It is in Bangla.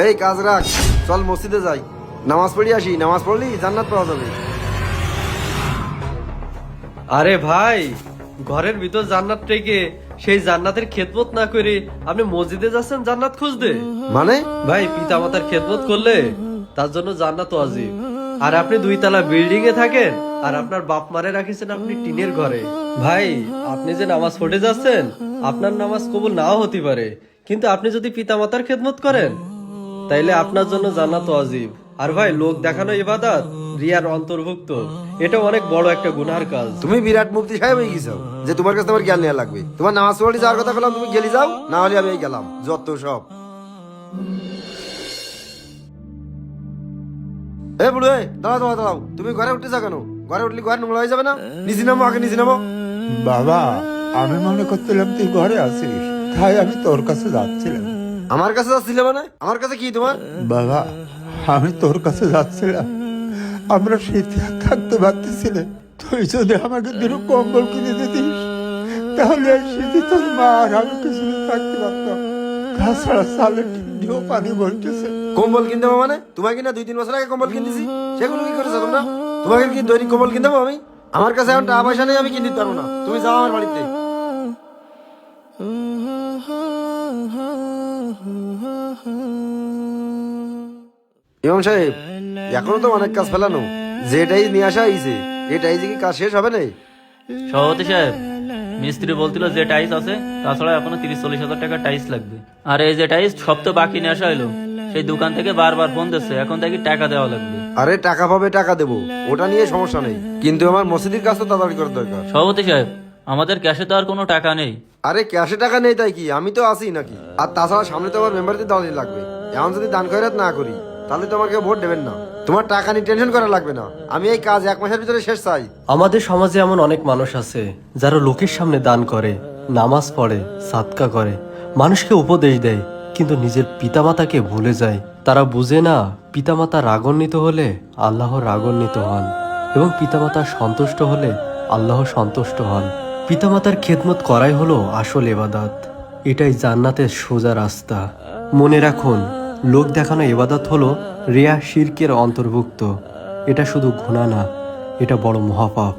এই কাজ রাখ। চল মসজিদে যাই। নামাজ পড়ি আসি নামাজ পড়লি জান্নাত পাওয়া যাবে। আরে ভাই ঘরের ভিতর জান্নাত থেকে সেই জান্নাতের খেদমত না করে আপনি মসজিদে যাচ্ছেন জান্নাত খুঁজতে? মানে? ভাই পিতা মাতার খেদমত করলে তার জন্য জান্নাত ওয়াজিব। আর আপনি দুই তালা বিল্ডিং এ থাকেন আর আপনার বাপ মারে রাখিছেন আপনি টিনের ঘরে। ভাই আপনি যে নামাজ পড়ে যাচ্ছেন আপনার নামাজ কবুল নাও হতে পারে। কিন্তু আপনি যদি পিতা মাতার খেদমত করেন তাইলে আপনার জন্য জান্নাত ওয়াজিব। আর ভাই লোক দেখানো ইবাদত রিয়ার অন্তর্ভুক্ত এটা অনেক বড় একটা গুনার কাজ। তুমি বিরাট মুফতি সাহেব হয়ে গেছো যে তোমার কাছে তোমার জ্ঞান নেওয়া লাগবে। তোমার নামাজ পড়ি যাওয়ার কথা বললাম তুমি গেলি যাও না হলে আমি গেলাম যত সব। এ বুড়ো এ, দাঁড়াও দাঁড়াও দাঁড়াও তুমি ঘরে উঠতে যাও কেন? ঘরে উঠলে ঘরে নোংরা হয়ে যাবে না? নিচে নামো আগে নিচে নামো। বাবা আমি মনে করছিলাম তুই ঘরে আছিস তাই আমি তোর কাছে যাচ্ছিলাম। আমার কাছে যাচ্ছিলে মানে আমার কাছে কি তোমার বাবা আমি তোর কাছে যাচ্ছিলাম আমরা শীতে থাকতে পারতেছি না তুই যদি আমাকে দুটো কম্বল কিনে দিতিস তাহলে শীতে তোর মা আর আমি পিছনে থাকতে পারতাম তাছাড়া সালের টিন্ডিও পানি বলতেছে কম্বল কিনতে হবে মানে তোমাকে না দুই তিন বছর আগে কম্বল কিনতেছি সেগুলো কি করেছ তোমরা তোমাকে কি দৈনিক কম্বল কিনতে হবে আমি আমার কাছে এখন টাকা পয়সা নেই আমি কিনে দিতে পারব না তুমি যাও আমার বাড়িতে ইমাম সাহেব এখনও তো অনেক কাজ ফেলানো। যেটাই নিয়ে আসা হয়েছে এটাই যে কি কাজ শেষ হবে না সভাপতি সাহেব মিস্ত্রি বলছিল যে টাইস আছে তাছাড়া এখনও তিরিশ চল্লিশ হাজার টাকা টাইস লাগবে। আর এই যে টাইস সব তো বাকি নিয়ে আসা হলো সেই দোকান থেকে বারবার ফোন দিচ্ছে এখন তাকে টাকা দেওয়া লাগবে। আরে টাকা পাবে টাকা দেবো। ওটা নিয়ে সমস্যা নেই। কিন্তু আমার মসজিদের কাজ তো তাড়াতাড়ি করার দরকার। সভাপতি সাহেব আমাদের ক্যাশে তো আর কোনো টাকা নেই। আরে ক্যাশে টাকা নেই তাই কি? আমি তো আছি নাকি? আর তাছাড়া সামনে তো আমার মেম্বারদের দাঁড়িয়ে লাগবে। এখন যদি দান খয়রাত না করি তাহলে তোমাকে ভোট দেবেন না। তোমার টাকা নিয়ে টেনশন করা লাগবে না। আমি এই কাজ এক মাসের ভিতরে শেষ চাই। আমাদের সমাজে এমন অনেক মানুষ আছে যারা লোকের সামনে দান করে নামাজ পড়ে সাদকা করে মানুষকে উপদেশ দেয় কিন্তু নিজের পিতামাতাকে ভুলে যায়। তারা বুঝে না পিতামাতা রাগান্বিত হলে আল্লাহ রাগান্বিত হন এবং পিতামাতা সন্তুষ্ট হলে আল্লাহ সন্তুষ্ট হন। পিতামাতার খেদমত করাই হলো আসল এবাদাত। এটাই জান্নাতের সোজা রাস্তা। মনে রাখুন, লোক দেখানো এবাদত হলো রেয়া শির্কের অন্তর্ভুক্ত। এটা শুধু ঘুণা না, এটা বড় মহাপাপ।